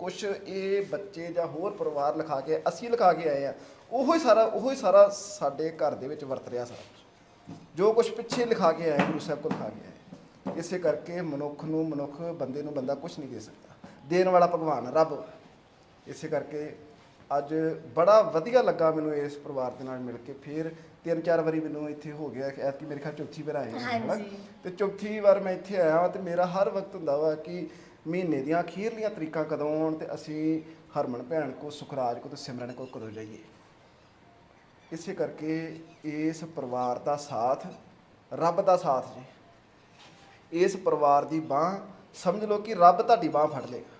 ਕੁਝ ਇਹ ਬੱਚੇ ਜਾਂ ਹੋਰ ਪਰਿਵਾਰ ਲਿਖਾ ਕੇ ਅਸੀਂ ਲਿਖਾ ਕੇ ਆਏ ਆ, ਉਹੋ ਹੀ ਸਾਰਾ, ਉਹੋ ਹੀ ਸਾਰਾ ਸਾਡੇ ਘਰ ਦੇ ਵਿੱਚ ਵਰਤ ਰਿਹਾ ਸਾਰਾ ਕੁਛ। ਜੋ ਕੁਝ ਪਿੱਛੇ ਲਿਖਾ ਕੇ ਆਏ, ਗੁਰੂ ਸਾਹਿਬ ਕੋਲ ਲਿਖਾ ਕੇ ਆਏ। ਇਸੇ ਕਰਕੇ ਮਨੁੱਖ ਨੂੰ, ਮਨੁੱਖ ਬੰਦੇ ਨੂੰ ਬੰਦਾ ਕੁਝ ਨਹੀਂ ਦੇ ਸਕਦਾ। ਦੇਣ ਵਾਲਾ ਭਗਵਾਨ ਰੱਬ। ਇਸੇ ਕਰਕੇ ਅੱਜ ਬੜਾ ਵਧੀਆ ਲੱਗਾ ਮੈਨੂੰ ਇਸ ਪਰਿਵਾਰ ਦੇ ਨਾਲ ਮਿਲ ਕੇ। ਫਿਰ ਤਿੰਨ ਚਾਰ ਵਾਰੀ ਮੈਨੂੰ ਇੱਥੇ ਹੋ ਗਿਆ ਕਿ ਐਤਕੀ ਮੇਰੇ ਖਿਆਲ ਚੌਥੀ ਵਾਰ ਆਏ ਹਾਂ, ਹਨਾ? ਤੇ ਚੌਥੀ ਵਾਰ ਮੈਂ ਇੱਥੇ ਆਇਆ ਹਾਂ ਤੇ ਮੇਰਾ ਹਰ ਵਕਤ ਹੁੰਦਾ ਵਾ ਕਿ ਮਹੀਨੇ ਦੀਆਂ ਅਖੀਰਲੀਆਂ ਤਰੀਕਾਂ ਕਦੋਂ ਆਉਣ ਤੇ ਅਸੀਂ ਹਰਮਨ ਭੈਣ ਕੋ ਸੁਖਰਾਜ ਕੋ ਤੇ ਸਿਮਰਨ ਕੋ ਕਦੋਂ ਜਾਈਏ। ਇਸੇ ਕਰਕੇ ਇਸ ਪਰਿਵਾਰ ਦਾ ਸਾਥ ਰੱਬ ਦਾ ਸਾਥ ਜੀ। ਇਸ ਪਰਿਵਾਰ ਦੀ ਬਾਹ ਸਮਝ ਲਓ ਕਿ ਰੱਬ ਤੁਹਾਡੀ ਬਾਹ ਫੜ ਲੇਗਾ।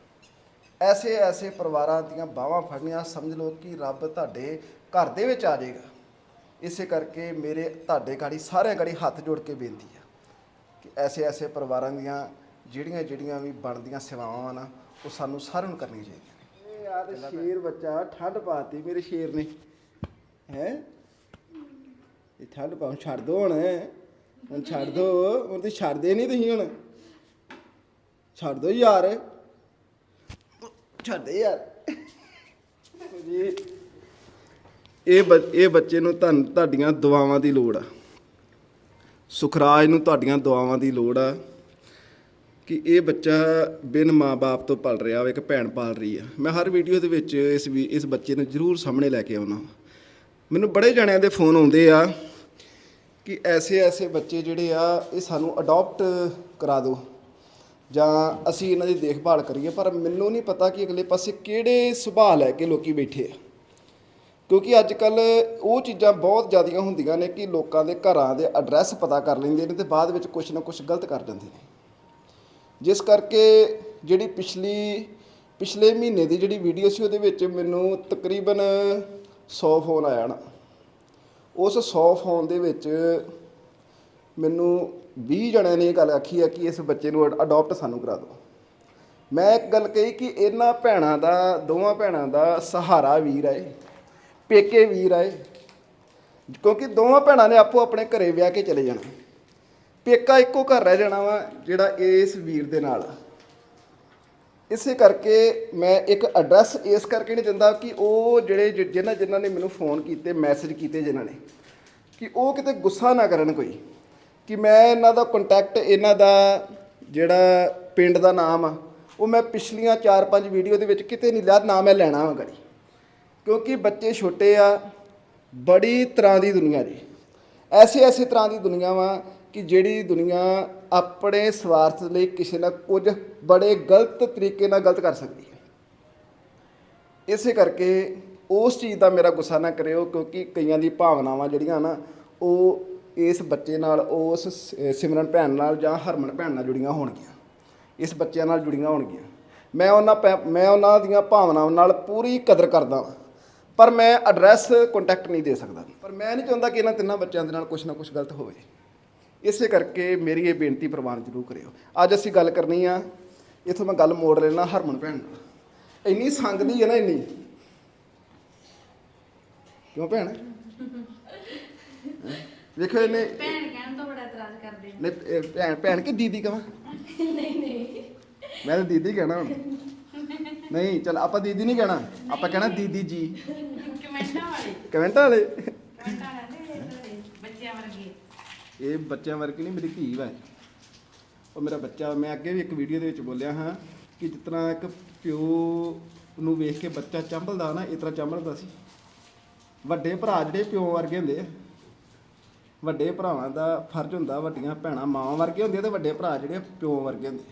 ਐਸੇ ਐਸੇ ਪਰਿਵਾਰਾਂ ਦੀਆਂ ਬਾਹਾਂ ਫੜਨੀਆਂ, ਸਮਝ ਲਓ ਕਿ ਰੱਬ ਤੁਹਾਡੇ ਘਰ ਦੇ ਵਿੱਚ ਆ ਜਾਏਗਾ। ਇਸੇ ਕਰਕੇ ਮੇਰੇ ਤੁਹਾਡੇ ਗਾੜੀ ਸਾਰਿਆਂ ਗਾੜੀ ਹੱਥ ਜੋੜ ਕੇ ਬੇਨਤੀ ਆ ਕਿ ਐਸੇ ਐਸੇ ਪਰਿਵਾਰਾਂ ਦੀਆਂ ਜਿਹੜੀਆਂ ਜਿਹੜੀਆਂ ਵੀ ਬਣਦੀਆਂ ਸੇਵਾਵਾਂ ਨਾ, ਉਹ ਸਾਨੂੰ ਸਾਰਿਆਂ ਨੂੰ ਕਰਨੀਆਂ ਚਾਹੀਦੀਆਂ ਨੇ। ਯਾਰ ਸ਼ੇਰ ਬੱਚਾ, ਠੰਡ ਪਾਤੀ ਮੇਰੇ ਸ਼ੇਰ ਨੇ। ਹੈ? ਇਹ ਠੰਡ ਪਾਉਂ ਛੱਡ ਦੋ ਹੁਣ। ਹੁਣ ਛੱਡ ਦੋ, ਹੁਣ ਤੇ ਛੱਡਦੇ ਨਹੀਂ ਤੁਸੀਂ ਹੁਣ। ਛੱਡ ਦੋ ਯਾਰ। ਛੱਡ ਯਾਰ। ਜੀ ਇਹ ਬ- ਇਹ ਬੱਚੇ ਨੂੰ ਧੰਨ, ਤੁਹਾਡੀਆਂ ਦੁਆਵਾਂ ਦੀ ਲੋੜ ਆ। ਸੁਖਰਾਜ ਨੂੰ ਤੁਹਾਡੀਆਂ ਦੁਆਵਾਂ ਦੀ ਲੋੜ ਆ ਕਿ ਇਹ ਬੱਚਾ ਬਿਨ ਮਾਂ-ਬਾਪ ਤੋਂ ਪਲ ਰਿਹਾ ਵਾ, ਇੱਕ ਭੈਣ ਪਾਲ ਰਹੀ ਆ। ਮੈਂ ਹਰ ਵੀਡੀਓ ਦੇ ਵਿੱਚ ਇਸ ਵੀ, ਇਸ ਬੱਚੇ ਨੂੰ ਜ਼ਰੂਰ ਸਾਹਮਣੇ ਲੈ ਕੇ ਆਉਣਾ ਮੈਨੂੰ ਬੜੇ ਜਣਿਆਂ ਦੇ ਫੋਨ ਆਉਂਦੇ ਆ ਕਿ ਐਸੇ ਐਸੇ ਬੱਚੇ ਜਿਹੜੇ ਆ, ਇਹ ਸਾਨੂੰ ਅਡਾਪਟ ਕਰਾ ਦਿਓ। ਜਾਂ ਅਸੀਂ ਇਹਨਾਂ ਦੀ ਦੇਖਭਾਲ ਕਰੀਏ, ਪਰ ਮੈਨੂੰ ਨਹੀਂ ਪਤਾ ਕਿ ਅਗਲੇ ਪਾਸੇ ਕਿਹੜੇ ਸੁਭਾਅ ਲੈ ਕੇ ਲੋਕੀ ਬੈਠੇ ਆ। ਕਿਉਂਕਿ ਅੱਜ ਕੱਲ ਉਹ ਚੀਜ਼ਾਂ ਬਹੁਤ ਜ਼ਿਆਦੀਆਂ ਹੁੰਦੀਆਂ ਨੇ ਕਿ ਲੋਕਾਂ ਦੇ ਘਰਾਂ ਦੇ ਐਡਰੈਸ ਪਤਾ ਕਰ ਲੈਂਦੇ ਨੇ ਤੇ ਬਾਅਦ ਵਿੱਚ ਕੁਝ ਨਾ ਕੁਝ ਗਲਤ ਕਰ ਦਿੰਦੇ ਨੇ। ਜਿਸ ਕਰਕੇ ਜਿਹੜੀ ਪਿਛਲੀ, ਪਿਛਲੇ ਮਹੀਨੇ ਦੀ ਜਿਹੜੀ ਵੀਡੀਓ ਸੀ ਉਹਦੇ ਵਿੱਚ ਮੈਨੂੰ ਤਕਰੀਬਨ 100 ਫੋਨ ਆਇਆ ਨਾ। ਉਸ 100 ਫੋਨ ਦੇ ਵਿੱਚ ਮੈਨੂੰ 20 ਜਣਿਆਂ ਨੇ ਇਹ ਗੱਲ ਆਖੀ ਹੈ ਕਿ ਇਸ ਬੱਚੇ ਨੂੰ ਅਡਾਪਟ ਸਾਨੂੰ ਕਰਾ ਦਿਓ। ਮੈਂ ਇੱਕ ਗੱਲ ਕਹੀ ਕਿ ਇਹਨਾਂ ਭੈਣਾਂ ਦਾ, ਦੋਵਾਂ ਭੈਣਾਂ ਦਾ ਸਹਾਰਾ ਵੀਰ ਹੈ ਪੇਕੇ ਵੀਰ ਹੈ ਕਿਉਂਕਿ ਦੋਵਾਂ ਭੈਣਾਂ ਨੇ ਆਪੋ ਆਪਣੇ ਘਰੇ ਵਿਆਹ ਕੇ ਚਲੇ ਜਾਣਾ। ਪੇਕਾ ਇੱਕੋ ਘਰ ਰਹਿ ਜਾਣਾ ਵਾ, ਜਿਹੜਾ ਇਸ ਵੀਰ ਦੇ ਨਾਲ ਆ। ਇਸੇ ਕਰਕੇ ਮੈਂ ਇੱਕ ਐਡਰੈਸ ਇਸ ਕਰਕੇ ਨਹੀਂ ਦਿੰਦਾ ਕਿ ਉਹ ਜਿਹੜੇ ਜਿ- ਜਿਨ੍ਹਾਂ ਜਿਨ੍ਹਾਂ ਨੇ ਮੈਨੂੰ ਫੋਨ ਕੀਤੇ ਮੈਸੇਜ ਕੀਤੇ ਜਿਨ੍ਹਾਂ ਨੇ, ਕਿ ਉਹ ਕਿਤੇ ਗੁੱਸਾ ਨਾ ਕਰਨ ਕੋਈ। ਕਿ ਮੈਂ ਇਹਨਾਂ ਦਾ ਕੰਟੈਕਟ ਇਹਨਾਂ ਦਾ ਜਿਹੜਾ ਪਿੰਡ ਦਾ ਨਾਮ ਆ, ਉਹ ਮੈਂ ਪਿਛਲੀਆਂ 4-5 ਵੀਡੀਓ ਦੇ ਵਿੱਚ ਕਿਤੇ ਨਹੀਂ ਲਿਆ, ਨਾ ਮੈਂ ਲੈਣਾ ਵਾ ਗੜੀ। ਕਿਉਂਕਿ ਬੱਚੇ ਛੋਟੇ ਆ, ਬੜੀ ਤਰ੍ਹਾਂ ਦੀ ਦੁਨੀਆ ਜੀ। ਐਸੇ ਐਸੇ ਤਰ੍ਹਾਂ ਦੀ ਦੁਨੀਆ ਵਾ ਕਿ ਜਿਹੜੀ ਦੁਨੀਆ ਆਪਣੇ ਸਵਾਰਥ ਲਈ ਕਿਸੇ ਨਾਲ ਕੁਝ ਬੜੇ ਗਲਤ ਤਰੀਕੇ ਨਾਲ ਗਲਤ ਕਰ ਸਕਦੀ ਹੈ। ਇਸੇ ਕਰਕੇ ਉਸ ਚੀਜ਼ ਦਾ ਮੇਰਾ ਗੁੱਸਾ ਨਾ ਕਰਿਓ, ਕਿਉਂਕਿ ਕਈਆਂ ਦੀ ਭਾਵਨਾਵਾਂ ਜਿਹੜੀਆਂ ਨਾ, ਉਹ ਇਸ ਬੱਚੇ ਨਾਲ, ਉਸ ਸ- ਸਿਮਰਨ ਭੈਣ ਨਾਲ ਜਾਂ ਹਰਮਨ ਭੈਣ ਨਾਲ ਜੁੜੀਆਂ ਹੋਣਗੀਆਂ। ਇਸ ਬੱਚਿਆਂ ਨਾਲ ਜੁੜੀਆਂ ਹੋਣਗੀਆਂ। ਮੈਂ ਉਹਨਾਂ ਪੈ- ਮੈਂ ਉਹਨਾਂ ਦੀਆਂ ਭਾਵਨਾਵਾਂ ਨਾਲ ਪੂਰੀ ਕਦਰ ਕਰਦਾ ਹਾਂ ਪਰ ਮੈਂ ਐਡਰੈਸ ਕੰਟੈਕਟ ਨਹੀਂ ਦੇ ਸਕਦਾ। ਪਰ ਮੈਂ ਨਹੀਂ ਚਾਹੁੰਦਾ ਕਿ ਇਹਨਾਂ ਤਿੰਨਾਂ ਬੱਚਿਆਂ ਦੇ ਨਾਲ ਕੁਝ ਨਾ ਕੁਝ ਗਲਤ ਹੋਵੇ। ਇਸੇ ਕਰਕੇ ਮੇਰੀ ਇਹ ਬੇਨਤੀ ਪ੍ਰਵਾਨ ਜ਼ਰੂਰ ਕਰਿਓ। ਅੱਜ ਅਸੀਂ ਗੱਲ ਕਰਨੀ ਆ, ਇਥੋਂ ਮੈਂ ਗੱਲ ਮੋੜ ਲੈਣਾ ਹਰਮਨ ਭੈਣ ਨਾਲ। ਇੰਨੀ ਸੰਗਦੀ ਹੈ ਨਾ ਇੰਨੀ? ਕਿਉਂ ਭੈਣ? ਵੇਖੋ ਇਹਨੇ ਭੈਣ ਕਹਿਣ ਤੋਂ ਬੜਾ ਇਤਰਾਜ਼ ਕਰਦੇ ਨੇ ਇਹ ਭੈਣ ਭੈਣ ਕਿ ਦੀਦੀ ਕਹਾਂ ਨਹੀਂ ਨਹੀਂ। ਮੈਂ ਤਾਂ ਦੀਦੀ ਕਹਿਣਾ ਹੁਣ। ਨਹੀਂ ਚਲ ਆਪਾਂ ਦੀਦੀ ਨਹੀਂ ਕਹਿਣਾ। ਆਪਾਂ ਕਹਿਣਾ ਦੀਦੀ ਜੀ। ਕਮੈਂਟਾਂ ਵਾਲੇ। ਕਮੈਂਟ ਵਾਲੇ? ਕਮੈਂਟਾਂ ਵਾਲੇ ਬੱਚਿਆਂ ਵਰਗੇ। ਇਹ ਬੱਚਿਆਂ ਵਰਗੀ ਨਹੀਂ ਮੇਰੀ ਧੀ ਵਾ। ਉਹ ਮੇਰਾ ਬੱਚਾ ਮੈਂ ਅੱਗੇ ਵੀ ਇੱਕ ਵੀਡੀਓ ਦੇ ਵਿੱਚ ਬੋਲਿਆ ਹਾਂ ਕਿ ਜਿਸ ਤਰ੍ਹਾਂ ਇੱਕ ਪਿਓ ਨੂੰ ਵੇਖ ਕੇ ਬੱਚਾ ਚੰਬਲਦਾ ਨਾ ਇਸ ਤਰ੍ਹਾਂ ਚੰਬਲਦਾ ਸੀ। ਵੱਡੇ ਭਰਾ ਜਿਹੜੇ ਪਿਓ ਵਰਗੇ ਹੁੰਦੇ ਆ। ਵੱਡੇ ਭਰਾਵਾਂ ਦਾ ਫਰਜ਼ ਹੁੰਦਾ ਵੱਡੀਆਂ ਭੈਣਾਂ ਮਾਵਾਂ ਵਰਗੇ ਹੁੰਦੀਆਂ ਤੇ ਵੱਡੇ ਭਰਾ ਜਿਹੜੇ ਪਿਓ ਵਰਗੇ ਹੁੰਦੇ।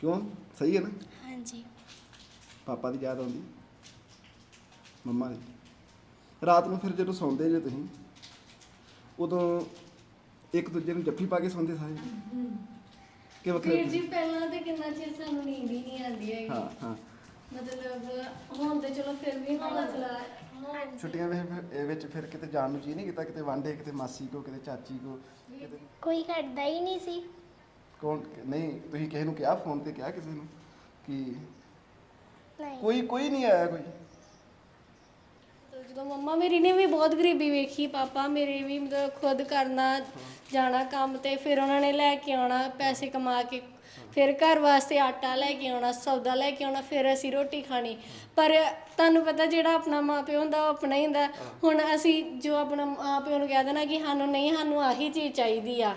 ਕਿਉਂ? ਸਹੀ ਹੈ ਨਾ? ਹਾਂਜੀ। ਪਾਪਾ ਦੀ ਯਾਦ ਆਉਂਦੀ? ਮੰਮਾ ਦੀ। ਰਾਤ ਨੂੰ ਫਿਰ ਜਦੋਂ ਸੌਂਦੇ ਜੇ ਤੁਸੀਂ ਉਦੋਂ ਇੱਕ ਦੂਜੇ ਨੂੰ ਜੱਫੀ ਪਾ ਕੇ ਸੌਂਦੇ ਸਾਰੇ? ਕਿ ਵੀਰ ਵੱਖਰੇ ਜੀ ਪਹਿਲਾਂ ਤੇ ਕਿੰਨਾ ਚਿਰ ਸਾਨੂੰ ਨੀਂਦ ਹੀ ਨਹੀਂ ਆਉਂਦੀ ਹੈਗੀ। ਹਾਂ ਹਾਂ। ਮਤਲਬ ਹੁਣ ਤੇ ਚਲੋ ਫਿਰ ਵੀ ਹੌਲਾ ਚਲਾ ਛੁੱਟੀਆਂ ਵਿੱਚ ਫਿਰ ਇਹ ਵਿੱਚ ਫਿਰ ਕਿਤੇ ਜਾਣ ਨੂੰ ਜੀ ਨਹੀਂ ਕੀਤਾ ਕਿਤੇ ਵਾਂਡੇ ਕਿਤੇ ਮਾਸੀ ਕੋ ਕਿਤੇ ਚਾਚੀ ਕੋ ਕਿਤੇ ਕੋਈ ਘਟਦਾ ਹੀ ਨਹੀਂ ਸੀ। ਕੌਣ ਨਹੀਂ ਤੁਸੀਂ ਕਿਸੇ ਨੂੰ ਕਿਹਾ ਫੋਨ ਤੇ ਕਿਹਾ ਕਿਸੇ ਨੂੰ ਕਿ ਨਹੀਂ। ਕੋਈ ਕੋਈ ਨਹੀਂ ਆਇਆ ਕੋਈ? ਜਦੋਂ ਮੰਮਾ ਮੇਰੀ ਨੇ ਵੀ ਬਹੁਤ ਗਰੀਬੀ ਵੇਖੀ ਪਾਪਾ ਮੇਰੇ ਵੀ ਮਤਲਬ ਖੁਦ ਕਰਨਾ ਜਾਣਾ ਕੰਮ ਤੇ ਫਿਰ ਉਹਨਾਂ ਨੇ ਲੈ ਕੇ ਆਉਣਾ ਪੈਸੇ ਕਮਾ ਕੇ ਫਿਰ ਘਰ ਵਾਸਤੇ ਆਟਾ ਲੈ ਕੇ ਆਉਣਾ ਸੌਦਾ ਲੈ ਕੇ ਆਉਣਾ ਫਿਰ ਅਸੀਂ ਰੋਟੀ ਖਾਣੀ। ਪਰ ਤੁਹਾਨੂੰ ਪਤਾ ਜਿਹੜਾ ਆਪਣਾ ਮਾਪਿਓ ਹੁੰਦਾ ਉਹ ਆਪਣਾ ਹੀ ਹੁੰਦਾ। ਹੁਣ ਅਸੀਂ ਜੋ ਆਪਣਾ ਮਾਪਿਓ ਨੂੰ ਕਹਿ ਦੇਣਾ ਕਿ ਸਾਨੂੰ ਨਹੀਂ ਸਾਨੂੰ ਆਹੀ ਚੀਜ਼ ਚਾਹੀਦੀ ਆ।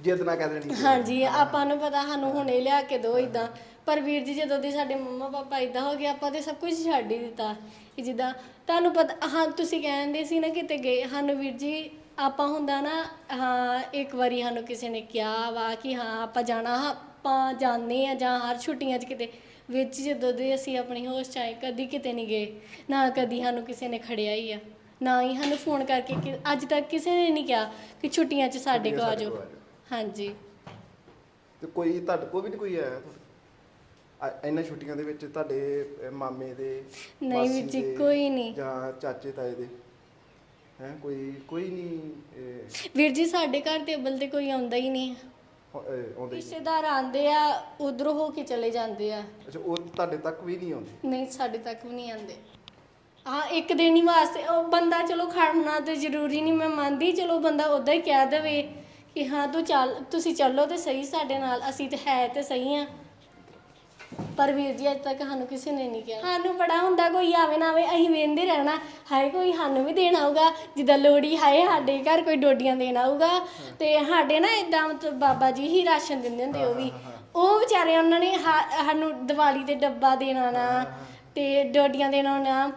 ਜਿੱਦ ਨਾ ਕਹਿ ਦੇਣੀ ਹਾਂਜੀ ਆਪਾਂ ਨੂੰ ਪਤਾ ਸਾਨੂੰ ਹੁਣੇ ਲਿਆ ਕੇ ਦੋ ਇਦਾਂ ਪਰ ਵੀਰ ਜੀ ਜਦੋਂ ਦੇ ਸਾਡੇ ਮੰਮਾ ਪਾਪਾ ਇਦਾਂ ਹੋ ਗਏ ਆਪਾਂ ਤੇ ਸਭ ਕੁਝ ਛੱਡ ਹੀ ਦਿੱਤਾ। ਕਿ ਜਿੱਦਾਂ ਤੁਹਾਨੂੰ ਪਤਾ ਹਾਂ ਤੁਸੀਂ ਕਹਿੰਦੇ ਸੀ ਨਾ ਕਿਤੇ ਗਏ ਸਾਨੂੰ ਵੀਰ ਜੀ ਆਪਾਂ ਹੁੰਦਾ ਨਾ ਹਾਂ ਇੱਕ ਵਾਰੀ ਸਾਨੂੰ ਕਿਸੇ ਨੇ ਕਿਹਾ ਵਾ ਕਿ ਹਾਂ ਆਪਾਂ ਜਾਣਾ ਆਪਾਂ ਜਾਂਦੇ ਆ ਜਾਂ ਹਰ ਛੁੱਟੀਆਂ 'ਚ ਕਿਤੇ ਵਿੱਚ ਜਦੋਂ ਦੇ ਅਸੀਂ ਆਪਣੀ ਹੋਸ਼ 'ਚ ਆਏ ਕਦੀ ਕਿਤੇ ਨਹੀਂ ਗਏ ਨਾ ਕਦੀ ਸਾਨੂੰ ਕਿਸੇ ਨੇ ਖੜਿਆ ਹੀ ਆ ਨਾ ਹੀ ਸਾਨੂੰ ਫੋਨ ਕਰਕੇ ਕਿ ਅੱਜ ਤੱਕ ਕਿਸੇ ਨੇ ਨਹੀਂ ਕਿਹਾ ਕਿ ਛੁੱਟੀਆਂ 'ਚ ਸਾਡੇ ਕੋਲ ਆ ਜਾਓ। ਹਾਂਜੀ। ਤੇ ਕੋਈ ਤੁਹਾਡੇ ਕੋਲ ਵੀ ਨਹੀਂ ਕੋਈ ਆਇਆ? ਇਹਨਾਂ ਛੁੱਟੀਆਂ ਦੇ ਵਿੱਚ ਤੁਹਾਡੇ ਮਾਮੇ ਦੇ ਨਹੀਂ ਵੀਰ ਮਾਸੀ ਜੀ, ਦੇ, ਕੋਈ ਨਹੀਂ। ਜਾਂ ਚਾਚੇ ਤਾਏ ਦੇ? ਹੈ ਕੋਈ ਕੋਈ ਨਹੀਂ ਵੀਰ ਜੀ ਸਾਡੇ ਘਰ ਟੇਬਲ ਤੇ ਕੋਈ ਆਉਂਦਾ ਹੀ ਨਹੀਂ। ਆਉਂਦੇ ਨਹੀਂ। ਰਿਸ਼ਤੇਦਾਰ ਆਉਂਦੇ ਆ ਉਧਰੋਂ ਹੋ ਕੇ ਚਲੇ ਜਾਂਦੇ ਆ। ਅੱਛਾ ਉਹ ਤੁਹਾਡੇ ਤੱਕ ਵੀ ਨਹੀਂ ਆਉਂਦੇ? ਨਹੀਂ ਸਾਡੇ ਤੱਕ ਵੀ ਨਹੀਂ ਆਉਂਦੇ। ਹਾਂ ਇੱਕ ਦਿਨ ਹੀ ਵਾਸਤੇ ਉਹ ਬੰਦਾ ਚਲੋ ਖੜਨਾ ਤੇ ਜ਼ਰੂਰੀ ਨਹੀਂ ਮੈਂ ਮੰਨਦੀ ਚਲੋ ਬੰਦਾ ਉਦਾਂ ਹੀ ਕਹਿ ਦੇਵੇ ਕਿ ਹਾਂ ਤੂੰ ਚੱਲ ਤੁਸੀਂ ਚੱਲੋ ਤੇ ਸਹੀ ਸਾਡੇ ਨਾਲ ਅਸੀਂ ਤੇ ਹੈ ਤੇ ਸਹੀ ਆ। ਪਰ ਵੀਰ ਜੀ ਅੱਜ ਤੱਕ ਸਾਨੂੰ ਕਿਸੇ ਨੇ ਨਹੀਂ ਕਿਹਾ। ਸਾਨੂੰ ਬੜਾ ਹੁੰਦਾ ਕੋਈ ਆਵੇ ਨਾ ਆਵੇ ਅਸੀਂ ਵੇਂਦੇ ਰਹਿਣਾ। ਹਾਏ ਕੋਈ ਸਾਨੂੰ ਵੀ ਦੇਣ ਆਊਗਾ। ਜਿੱਦਾਂ ਲੋੜੀ ਹਾਏ ਸਾਡੇ ਘਰ ਕੋਈ ਡੋਡੀਆਂ ਦੇਣ ਆਊਗਾ। ਤੇ ਸਾਡੇ ਨਾ ਇਦਾਂ ਮਤਲਬ ਬਾਬਾ ਜੀ ਹੀ ਰਾਸ਼ਨ ਦਿੰਦੇ ਹੁੰਦੇ ਉਹ ਵੀ। ਉਹ ਵਿਚਾਰੇ ਉਹਨਾਂ ਨੇ ਹਾ- ਸਾਨੂੰ ਦੀਵਾਲੀ ਤੇ ਡੱਬਾ ਦੇਣਾ ਨਾ ਤੇ ਡੋਡੀਆਂ ਦੇਣਾ ਨਾ।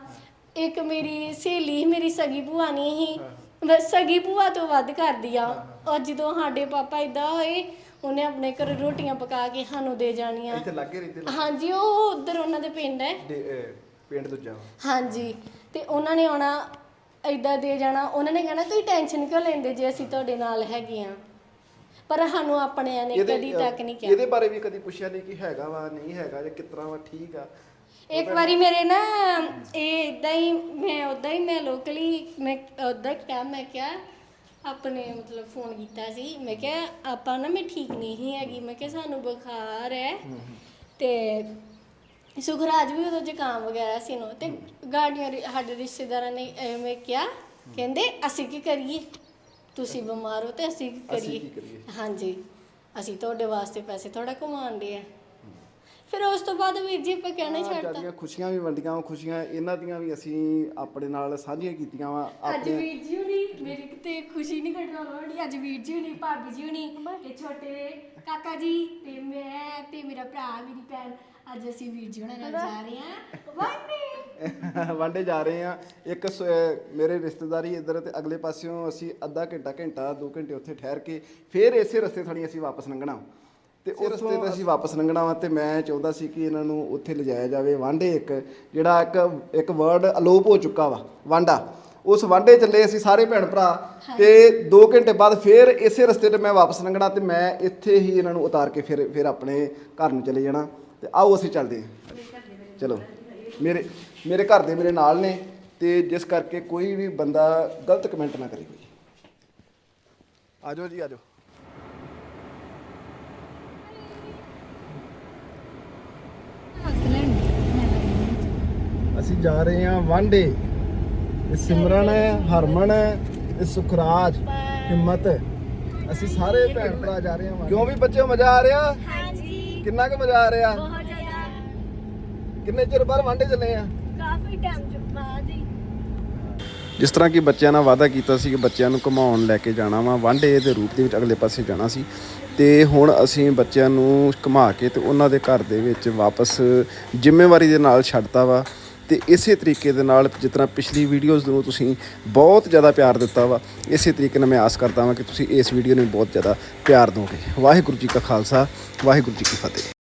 ਇੱਕ ਮੇਰੀ ਸਹੇਲੀ ਮੇਰੀ ਸਗੀ ਭੂਆ ਨਹੀਂ ਸੀ। ਬਸ ਸਗੀ ਭੂਆ ਤੋਂ ਵੱਧ ਕਰਦੀ ਆ। ਔਰ ਜਦੋਂ ਸਾਡੇ ਪਾਪਾ ਇਦਾਂ ਹੋਏ ਉਹਨੇ ਆਪਣੇ ਘਰ ਰੋਟੀਆਂ ਪਕਾ ਕੇ ਸਾਨੂੰ ਦੇ ਜਾਣੀਆਂ। ਇੱਥੇ ਲੱਗੇ ਰਹਿੰਦੇ ਹਾਂਜੀ ਉਹ ਉਧਰ ਉਹਨਾਂ ਦੇ ਪਿੰਡ ਹੈ। ਦੇ ਪਿੰਡ ਦੂਜਾ ਵਾ। ਹਾਂਜੀ ਤੇ ਉਹਨਾਂ ਨੇ ਆਉਣਾ ਏਦਾਂ ਦੇ ਜਾਣਾ। ਉਹਨਾਂ ਨੇ ਕਹਿਣਾ ਤੁਸੀਂ ਟੈਨਸ਼ਨ ਕਿਉਂ ਲੈਂਦੇ ਜੇ ਅਸੀਂ ਤੁਹਾਡੇ ਨਾਲ ਹੈਗੇ ਆ ਪਰ ਸਾਨੂੰ ਆਪਣਿਆਂ ਨੇ ਕਦੀ ਅਹ, ਤੱਕ ਨਹੀਂ ਕਿਹਾ। ਇਹਦੇ ਬਾਰੇ ਵੀ ਕਦੀ ਪੁੱਛਿਆ ਨਹੀਂ ਕਿ ਹੈਗਾ ਵਾ ਨਹੀਂ ਹੈਗਾ ਜਾਂ ਤਰ੍ਹਾਂ ਵਾ ਠੀਕ ਆ? ਇੱਕ ਵਾਰੀ ਮੇਰੇ ਨਾ ਇਹ ਇਦਾਂ ਹੀ ਮੈਂ ਉਦਾਂ ਹੀ ਮੈਂ ਲੋਕਲੀ ਮੈਂ ਉਦਾਂ ਕਿਹਾ ਮੈਂ ਕਿਹਾ ਆਪਣੇ ਮਤਲਬ ਫੋਨ ਕੀਤਾ ਸੀ। ਮੈਂ ਕਿਹਾ ਆਪਾਂ ਨਾ ਮੈਂ ਠੀਕ ਨਹੀਂ ਸੀ ਹੈਗੀ। ਮੈਂ ਕਿਹਾ ਸਾਨੂੰ ਬੁਖਾਰ ਹੈ। ਤੇ ਸੁਖਰਾਜ ਵੀ ਉਦੋਂ ਜ਼ੁਕਾਮ ਵਗੈਰਾ ਸੀ ਨੂੰ ਤੇ ਗਾੜੀਆਂ ਰਿ- ਸਾਡੇ ਰਿਸ਼ਤੇਦਾਰਾਂ ਨੇ ਐਵੇਂ ਕਿਹਾ ਕਹਿੰਦੇ ਅਸੀਂ ਕੀ ਕਰੀਏ? ਤੁਸੀਂ ਬਿਮਾਰ ਹੋ ਤੇ ਅਸੀਂ ਕੀ ਅਸੀਂ ਕੀ ਕਰੀਏ? ਕਰੀਏ? ਹਾਂਜੀ। ਅਸੀਂ ਤੁਹਾਡੇ ਵਾਸਤੇ ਪੈਸੇ ਥੋੜਾ ਕਮਾਉਂਦੇ ਆ। ਫਿਰ ਉਸ ਤੋਂ ਬਾਅਦ ਵੀਰ ਜੀ ਆਪਾਂ ਕਹਿਣਾ ਹੀ ਹਾਂ, ਛੱਡਤਾ ਜਿਆਦੀਆਂ ਖੁਸ਼ੀਆਂ ਵੀ ਵੰਡੀਆਂ ਵਾ, ਖੁਸ਼ੀਆਂ ਇਹਨਾਂ ਦੀਆਂ ਵੀ ਅਸੀਂ ਆਪਣੇ ਨਾਲ ਸਾਂਝੀਆਂ ਕੀਤੀਆਂ ਵਾ ਅੱਜ ਆਪਣੇ ਵੀਰ ਜੀ ਹੁਣੀ ਮੇਰੀ ਕਿਤੇ ਖੁਸ਼ੀ ਨਹੀਂ ਘਟਣਾ ਲੋੜੀ ਅੱਜ ਵੀਰ ਜੀ ਹੁਣੀ ਭਾਬੀ ਜੀ ਹੁਣੀ ਤੇ ਛੋਟੇ ਕਾਕਾ ਜੀ ਤੇ ਮੈਂ ਤੇ ਮੇਰਾ ਭਰਾ ਮੇਰੀ ਭੈਣ ਅੱਜ ਅਸੀਂ ਵੀਰ ਜੀ ਹੁਣਾਂ ਨਾਲ ਜਾ ਰਹੇ ਹਾਂ। ਵਾਂਡੇ ਵਾਂਡੇ *laughs* ਜਾ ਰਹੇ ਆ ਇੱਕ ਸ- ਮੇਰੇ ਰਿਸ਼ਤੇਦਾਰੀ ਇੱਧਰ ਤੇ ਅਗਲੇ ਪਾਸਿਓਂ ਅਸੀਂ ਅੱਧਾ ਘੰਟਾ ਘੰਟਾ 2 ਘੰਟੇ ਉੱਥੇ ਠਹਿਰ ਕੇ ਫਿਰ ਇਸੇ ਰਸਤੇ ਥਾਣੀ ਅਸੀਂ ਵਾਪਸ ਲੰਘਣਾ। ਤੇ ਉਸ ਰਸਤੇ ਤੇ ਅਸੀਂ ਵਾਪਸ ਲੰਘਣਾ ਵਾ ਤੇ ਮੈਂ ਚਾਹੁੰਦਾ ਸੀ ਕਿ ਇਹਨਾਂ ਨੂੰ ਉੱਥੇ ਲਿਜਾਇਆ ਜਾਵੇ। ਵਾਂਡੇ ਇੱਕ ਜਿਹੜਾ ਇੱਕ ਇੱਕ ਵਰਡ ਅਲੋਪ ਹੋ ਚੁੱਕਾ ਵਾ ਵਾਂਡਾ ਉਸ ਵਾਂਡੇ ਚੱਲੇ ਅਸੀਂ ਸਾਰੇ ਭੈਣ ਭਰਾ ਤੇ 2 ਘੰਟੇ ਬਾਅਦ ਫਿਰ ਇਸੇ ਰਸਤੇ ਤੇ ਮੈਂ ਵਾਪਸ ਲੰਘਣਾ ਤੇ ਮੈਂ ਇੱਥੇ ਹੀ ਇਹਨਾਂ ਨੂੰ ਉਤਾਰ ਕੇ ਫਿਰ ਫਿਰ ਆਪਣੇ ਘਰ ਨੂੰ ਚਲੇ ਜਾਣਾ। ਤੇ ਆਓ ਅਸੀਂ ਚੱਲਦੇ ਹਾਂ। ਚਲੋ ਮੇਰੇ ਮੇਰੇ ਘਰ ਦੇ ਮੇਰੇ ਨਾਲ ਨੇ ਤੇ ਜਿਸ ਕਰਕੇ ਕੋਈ ਵੀ ਬੰਦਾ ਗਲਤ ਕਮੈਂਟ ਨਾ ਕਰੇ ਕੋਈ। ਆਜੋ ਜੀ ਆਜੋ ਅਸੀਂ ਜਾ ਰਹੇ ਹਾਂ ਵਾਂਡੇ ਇਹ ਸਿਮਰਨ ਹੈ ਹਰਮਨ ਹੈ ਇਹ ਸੁਖਰਾਜ ਹਿੰਮਤ ਅਸੀਂ ਸਾਰੇ ਭੈਣ ਭਰਾ ਜਾ ਰਹੇ ਹਾਂ ਕਿਉਂ ਵੀ ਬੱਚੇ ਮਜ਼ਾ ਆ ਰਿਹਾ? ਹਾਂਜੀ। ਕਿੰਨਾ ਕੁ ਮਜ਼ਾ ਆ ਰਿਹਾ? ਬਹੁਤ ਜ਼ਿਆਦਾ। ਕਿੰਨੇ ਚਿਰ ਬਾਅਦ ਵਾਂਡੇ ਚੱਲੇ ਆ ਕਾਫੀ ਟਾਈਮ ਤੋਂ ਬਾਅਦ ਹੀ। ਜਿਸ ਤਰ੍ਹਾਂ ਕਿ ਬੱਚਿਆਂ ਨਾਲ ਵਾਅਦਾ ਕੀਤਾ ਸੀ ਕਿ ਬੱਚਿਆਂ ਨੂੰ ਘੁਮਾਉਣ ਲੈ ਕੇ ਜਾਣਾ ਵਾ। ਵਾਂਡੇ ਦੇ ਰੂਪ ਦੇ ਵਿੱਚ ਅਗਲੇ ਪਾਸੇ ਜਾਣਾ ਸੀ। ਤੇ ਹੁਣ ਅਸੀਂ ਬੱਚਿਆਂ ਨੂੰ ਘੁਮਾ ਕੇ ਤੇ ਉਹਨਾਂ ਦੇ ਘਰ ਦੇ ਵਿੱਚ ਵਾਪਸ ਜ਼ਿੰਮੇਵਾਰੀ ਦੇ ਨਾਲ ਛੱਡਤਾ ਵਾ। ਤੇ ਇਸੇ ਤਰੀਕੇ ਦੇ ਨਾਲ ਜਿਸ ਤਰ੍ਹਾਂ ਪਿਛਲੀ ਵੀਡੀਓਜ਼ ਨੂੰ ਤੁਸੀਂ ਬਹੁਤ ਜ਼ਿਆਦਾ ਪਿਆਰ ਦਿੱਤਾ ਵਾ, ਇਸੇ ਤਰੀਕੇ ਨਾਲ ਮੈਂ ਆਸ ਕਰਦਾ ਹਾਂ ਕਿ ਤੁਸੀਂ ਇਸ ਵੀਡੀਓ ਨੂੰ ਬਹੁਤ ਜ਼ਿਆਦਾ ਪਿਆਰ ਦੋਗੇ ਵਾਹਿਗੁਰੂ ਜੀ ਕਾ ਖਾਲਸਾ, ਵਾਹਿਗੁਰੂ ਜੀ ਕੀ ਫਤਿਹ।